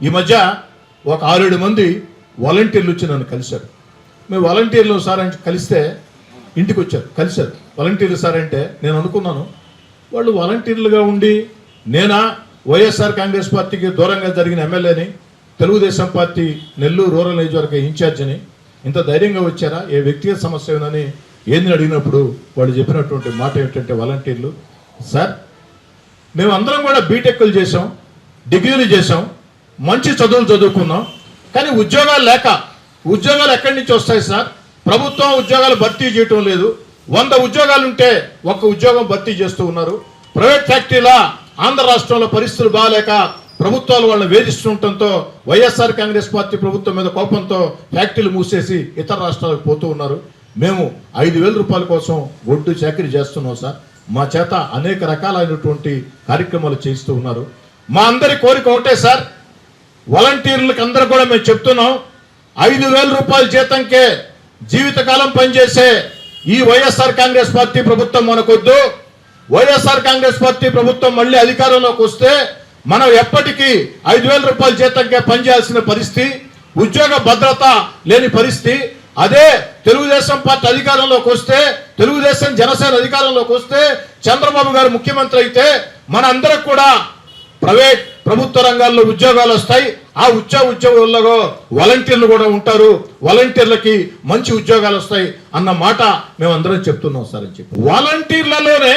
ఈ మధ్య ఒక ఆరేడు మంది వాలంటీర్లు వచ్చి నన్ను కలిశారు. మేము వాలంటీర్లు సార్ అంటే కలిస్తే ఇంటికి వచ్చారు కలిశారు. వాలంటీర్లు సార్ అంటే నేను అనుకున్నాను వాళ్ళు వాలంటీర్లుగా ఉండి నేనా వైఎస్ఆర్ కాంగ్రెస్ పార్టీకి దూరంగా జరిగిన ఎమ్మెల్యేని తెలుగుదేశం పార్టీ నెల్లూరు రూరల్ నియోజకవర్గ ఇన్ఛార్జిని ఇంత ధైర్యంగా వచ్చారా ఏ వ్యక్తిగత సమస్య ఉందని ఏంది అడిగినప్పుడు వాళ్ళు చెప్పినటువంటి మాట ఏమిటంటే వాలంటీర్లు సార్ మేము అందరం కూడా బీటెక్లు చేసాం డిగ్రీలు చేసాం మంచి చదువులు చదువుకున్నాం. కానీ ఉద్యోగాలు లేక ఉద్యోగాలు ఎక్కడి నుంచి వస్తాయి సార్? ప్రభుత్వం ఉద్యోగాలు భర్తీ చేయటం లేదు. వంద ఉద్యోగాలు ఉంటే ఒక్క ఉద్యోగం భర్తీ చేస్తూ ఉన్నారు. ప్రైవేట్ ఫ్యాక్టరీల ఆంధ్ర రాష్ట్రంలో పరిస్థితులు బాగాలేక ప్రభుత్వాలు వాళ్ళని వేధిస్తుండటంతో వైఎస్ఆర్ కాంగ్రెస్ పార్టీ ప్రభుత్వం మీద కోపంతో ఫ్యాక్టరీలు మూసేసి ఇతర రాష్ట్రాలకు పోతూ ఉన్నారు. మేము ఐదు వేల రూపాయల కోసం ఒడ్డు చాకరీ చేస్తున్నాం సార్. మా చేత అనేక రకాలైనటువంటి కార్యక్రమాలు చేయిస్తూ ఉన్నారు. మా అందరి కోరిక ఒకటే సార్. వాలంటీర్లకు అందరూ కూడా మేము చెప్తున్నాం ఐదు వేల రూపాయల జీతంకే జీవితకాలం పనిచేసే ఈ వైఎస్ఆర్ కాంగ్రెస్ పార్టీ ప్రభుత్వం మనకొద్దు. వైఎస్ఆర్ కాంగ్రెస్ పార్టీ ప్రభుత్వం మళ్ళీ అధికారంలోకి వస్తే మనం ఎప్పటికీ ఐదు వేల రూపాయల జీతంకే పనిచేయాల్సిన పరిస్థితి ఉద్యోగ భద్రత లేని పరిస్థితి. అదే తెలుగుదేశం పార్టీ అధికారంలోకి వస్తే తెలుగుదేశం జనసేన అధికారంలోకి వస్తే చంద్రబాబు గారు ముఖ్యమంత్రి అయితే మన అందరికి కూడా ప్రైవేట్ ప్రభుత్వ రంగాల్లో ఉద్యోగాలు వస్తాయి. ఆ ఉద్యోగ ఉద్యోగుల్లో వాలంటీర్లు కూడా ఉంటారు. వాలంటీర్లకి మంచి ఉద్యోగాలు వస్తాయి అన్న మాట మేమందరం చెప్తున్నాం సార్ అని చెప్పి. వాలంటీర్లలోనే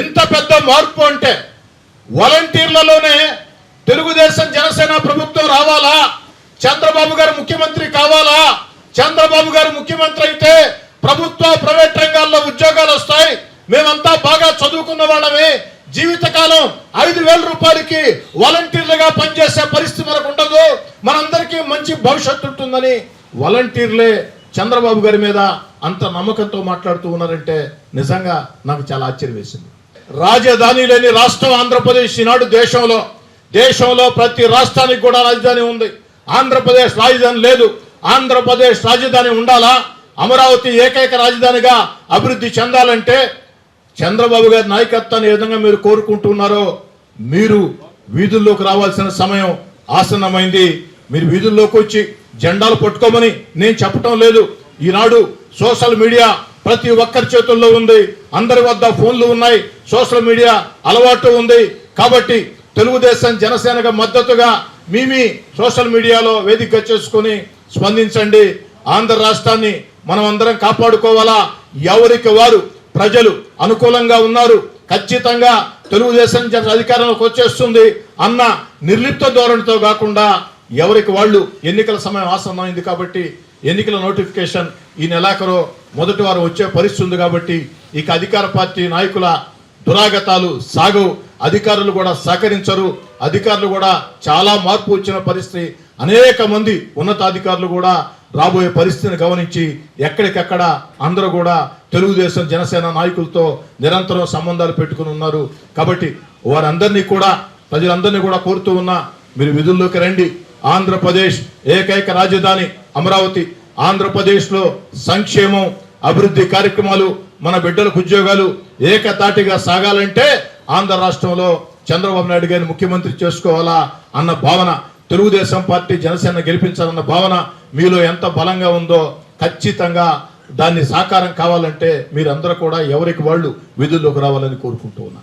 ఇంత పెద్ద మార్పు అంటే వాలంటీర్లలోనే తెలుగుదేశం జనసేన ప్రభుత్వం రావాలా? చంద్రబాబు గారు ముఖ్యమంత్రి కావాలా? చంద్రబాబు గారు ముఖ్యమంత్రి అయితే ప్రభుత్వ ప్రైవేట్ రంగాల్లో ఉద్యోగాలు వస్తాయి. మేమంతా బాగా చదువుకున్న వాళ్ళమే. జీవితకాలం ఐదు వేల రూపాయలకి వాలంటీర్లుగా పనిచేసే పరిస్థితి మనకు ఉండదు. మనందరికీ మంచి భవిష్యత్తు ఉంటుందని వాలంటీర్లే చంద్రబాబు గారి మీద అంత నమ్మకంతో మాట్లాడుతూ ఉన్నారంటే నిజంగా నాకు చాలా ఆశ్చర్యం వేసింది రాజధాని లేని రాష్ట్రం ఆంధ్రప్రదేశ్ ఈనాడు దేశంలో దేశంలో ప్రతి రాష్ట్రానికి కూడా రాజధాని ఉంది. ఆంధ్రప్రదేశ్ రాజధాని లేదు. ఆంధ్రప్రదేశ్ రాజధాని ఉండాలా? అమరావతి ఏకైక రాజధానిగా అభివృద్ధి చెందాలంటే చంద్రబాబు గారి నాయకత్వాన్ని ఏ విధంగా మీరు కోరుకుంటున్నారో మీరు వీధుల్లోకి రావాల్సిన సమయం ఆసన్నమైంది. మీరు వీధుల్లోకి వచ్చి జెండాలు పట్టుకోమని నేను చెప్పటం లేదు. ఈనాడు సోషల్ మీడియా ప్రతి ఒక్కరి చేతుల్లో ఉంది. అందరి వద్ద ఫోన్లు ఉన్నాయి. సోషల్ మీడియా అలవాటు ఉంది. కాబట్టి తెలుగుదేశం జనసేనకు మద్దతుగా మీ సోషల్ మీడియాలో వేదిక చేసుకొని స్పందించండి. ఆంధ్ర రాష్ట్రాన్ని మనం అందరం కాపాడుకోవాలా? ఎవరికి వారు ప్రజలు అనుకూలంగా ఉన్నారు. ఖచ్చితంగా తెలుగుదేశం జన అధికారంలోకి వచ్చేస్తుంది అన్న నిర్లిప్త ధోరణితో కాకుండా ఎవరికి వాళ్ళు ఎన్నికల సమయం ఆసన్నమైంది కాబట్టి ఎన్నికల నోటిఫికేషన్ ఈ నెలాఖరు మొదటి వారం వచ్చే పరిస్థితి ఉంది కాబట్టి ఇక అధికార పార్టీ నాయకుల దురాగతాలు సాగవు. అధికారులు కూడా సహకరించరు. అధికారులు కూడా చాలా మార్పు వచ్చిన పరిస్థితి. అనేక మంది ఉన్నతాధికారులు కూడా రాబోయే పరిస్థితిని గమనించి ఎక్కడికక్కడ అందరూ కూడా తెలుగుదేశం జనసేన నాయకులతో నిరంతరం సంబంధాలు పెట్టుకుని ఉన్నారు. కాబట్టి వారందరినీ కూడా ప్రజలందరినీ కూడా కోరుతూ ఉన్నా మీరు విధుల్లోకి రండి. ఆంధ్రప్రదేశ్ ఏకైక రాజధాని అమరావతి. ఆంధ్రప్రదేశ్లో సంక్షేమం అభివృద్ధి కార్యక్రమాలు మన బిడ్డలకు ఉద్యోగాలు ఏకతాటిగా సాగాలంటే ఆంధ్ర రాష్ట్రంలో చంద్రబాబు నాయుడు గారిని ముఖ్యమంత్రి చేసుకోవాలా అన్న భావన తెలుగుదేశం పార్టీ జనసేన గెలిపించాలన్న భావన మీలో ఎంత బలంగా ఉందో ఖచ్చితంగా దాన్ని సాకారం కావాలంటే మీరందరూ కూడా ఎవరికి వాళ్ళు విధుల్లోకి రావాలని కోరుకుంటూ ఉన్నా